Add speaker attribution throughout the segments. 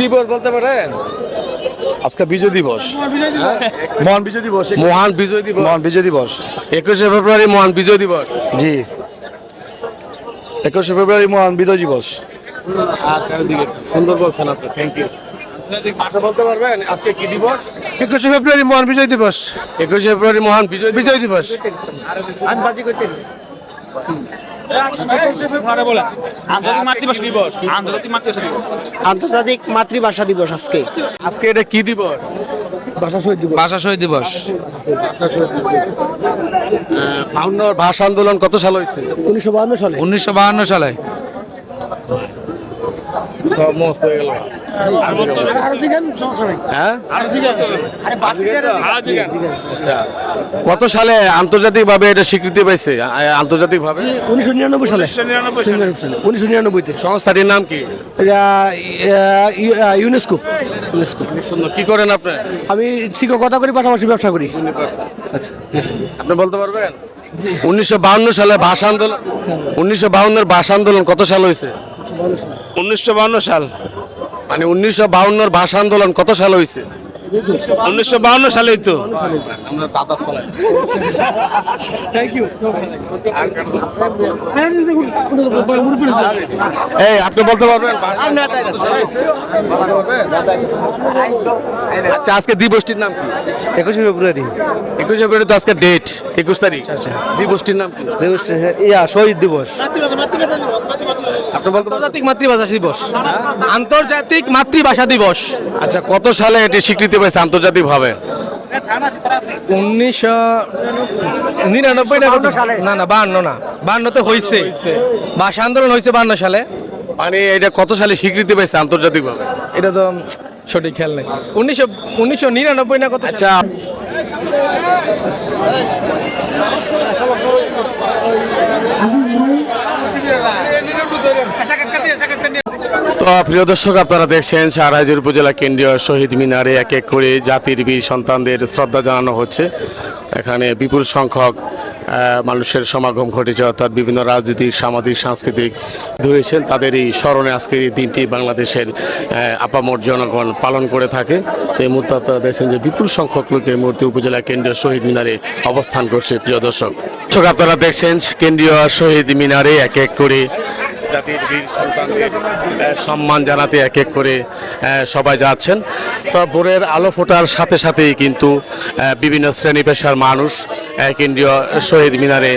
Speaker 1: দিবস বলতে পারেন?
Speaker 2: আজকে বিজয় দিবস। মহান বিজয় দিবস।
Speaker 1: মহান বিজয় দিবস
Speaker 2: মহান বিজয় দিবস।
Speaker 1: একুশে ফেব্রুয়ারি মহান বিজয় দিবস।
Speaker 2: জি। একুশে ফেব্রুয়ারি মহান বিজয় দিবস।
Speaker 1: সুন্দর বলছেন আপনি থ্যাংক ইউ বলতে পারবেন আজকে কি দিবস?
Speaker 2: একুশে ফেব্রুয়ারি মহান বিজয় দিবস।
Speaker 1: একুশে ফেব্রুয়ারি মহান বিজয়
Speaker 2: বিজয় দিবস।
Speaker 3: আন্তর্জাতিক মাতৃভাষা দিবস আন্তর্জাতিক মাতৃভাষা দিবস
Speaker 4: আজকে।
Speaker 1: আজকে এটা কি দিবস?
Speaker 2: ভাষা শহীদ দিবস।
Speaker 5: ভাষা শহীদ দিবস।
Speaker 1: ভাষা আন্দোলন কত সাল হয়েছে
Speaker 2: উনিশশো বাহান্ন সালে।
Speaker 5: উনিশশো বাহান্ন সালে।
Speaker 1: সব মস্ত হয়ে গেল। হ্যাঁ? আচ্ছা। কত সালে আন্তর্জাতিক ভাবে এটা স্বীকৃতি পাইছে? আন্তর্জাতিক ভাবে
Speaker 2: উনিশশো নিরানব্বই সালে। উনিশশো নিরানব্বইতে
Speaker 1: সংস্থাটির নাম কি?
Speaker 2: ইউনেস্কো। ইউনেস্কো।
Speaker 1: সুন্দর। কি করেন আপনি?
Speaker 2: আমি শিক্ষকতা করি পাশাপাশি ব্যবসা করি।
Speaker 1: আপনি বলতে পারবেন? উনিশশো বাহান্ন সালে ভাষা আন্দোলন উনিশশো বাহান্নর ভাষা আন্দোলন কত সাল হয়েছে
Speaker 3: উনিশশো সাল।
Speaker 1: মানে উনিশশো বাহান্নর ভাষা আন্দোলন কত সাল হয়েছে
Speaker 3: উনিশশো বাউন্ন সালেই তো।
Speaker 1: এই আপনি বলতে পারবেন? আচ্ছা আজকে দিবসটির নাম কি?
Speaker 2: একুশে ফেব্রুয়ারি।
Speaker 1: একুশে ফেব্রুয়ারি তো আজকে ডেট একুশ তারিখ। দিবসটির নাম কি?
Speaker 2: দিবস ইয়া শহীদ দিবস।
Speaker 1: আপনি বলতে
Speaker 5: আন্তর্জাতিক মাতৃভাষা দিবস। আন্তর্জাতিক মাতৃভাষা দিবস।
Speaker 1: আচ্ছা কত সালে এটি স্বীকৃতি পেয়েছে আন্তর্জাতিক ভাবে?
Speaker 5: উনিশশো নিরানব্বই না? না না বাহান্ন না। হয়েছে ভাষা আন্দোলন হয়েছে বাহান্ন সালে।
Speaker 1: মানে এটা কত সালে স্বীকৃতি পেয়েছে আন্তর্জাতিক ভাবে?
Speaker 5: এটা তো সঠিক খেয়াল নেই। উনিশশো উনিশশো নিরানব্বই না কত?
Speaker 1: আচ্ছা। তো প্রিয় দর্শক, আপনারা দেখছেন শাহরাজের উপজেলা কেন্দ্রীয় শহীদ মিনারে এক এক করে জাতির বীর সন্তানদের শ্রদ্ধা জানানো হচ্ছে। এখানে বিপুল সংখ্যক মানুষের সমাগম ঘটেছে, অর্থাৎ বিভিন্ন রাজনৈতিক সামাজিক, সাংস্কৃতিক হয়েছেন তাদের এই স্মরণে আজকের এই দিনটি বাংলাদেশের আপামর জনগণ পালন করে থাকে। তো এই মুহূর্তে আপনারা দেখছেন যে বিপুল সংখ্যক লোক এই মুহূর্তে উপজেলা কেন্দ্রীয় শহীদ মিনারে অবস্থান করছে, প্রিয় দর্শক। দর্শক, আপনারা দেখছেন কেন্দ্রীয় শহীদ মিনারে এক এক করে জাতির বীর সন্তানদের সম্মান জানাতে এক এক করে সবাই যাচ্ছেন। তো ভোরের আলো ফোটার সাথে সাথেই কিন্তু বিভিন্ন শ্রেণি পেশার মানুষ কেন্দ্রীয় শহীদ মিনারে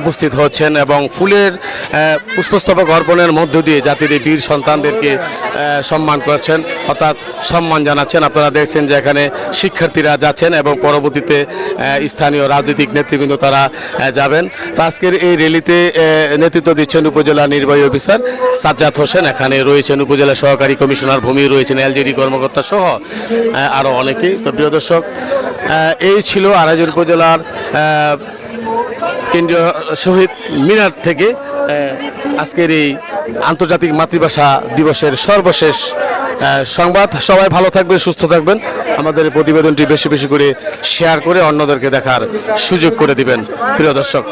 Speaker 1: উপস্থিত হচ্ছেন এবং ফুলের পুষ্পস্তবক অর্পণের মধ্য দিয়ে জাতির বীর সন্তানদেরকে সম্মান করছেন, অর্থাৎ সম্মান জানাচ্ছেন। আপনারা দেখছেন যে এখানে শিক্ষার্থীরা যাচ্ছেন এবং পরবর্তীতে স্থানীয় রাজনৈতিক নেতৃবৃন্দ তারা যাবেন। তো আজকের এই র্যালিতে নেতৃত্ব দিচ্ছেন উপজেলা নির্বাহী অফিসার সাজ্জাদ হোসেন। এখানে রয়েছেন উপজেলা সহকারী কমিশনার, ভূমি রয়েছেন এলজিডি কর্মকর্তা সহ আরও অনেকেই। তো প্রিয় দর্শক এই ছিল আড়াইজোর উপজেলার কেন্দ্রীয় শহীদ মিনার থেকে আজকের এই আন্তর্জাতিক মাতৃভাষা দিবসের সর্বশেষ সংবাদ। সবাই ভালো থাকবেন, সুস্থ থাকবেন। আমাদের প্রতিবেদনটি বেশি বেশি করে শেয়ার করে অন্যদেরকে দেখার সুযোগ করে দিবেন। প্রিয় দর্শক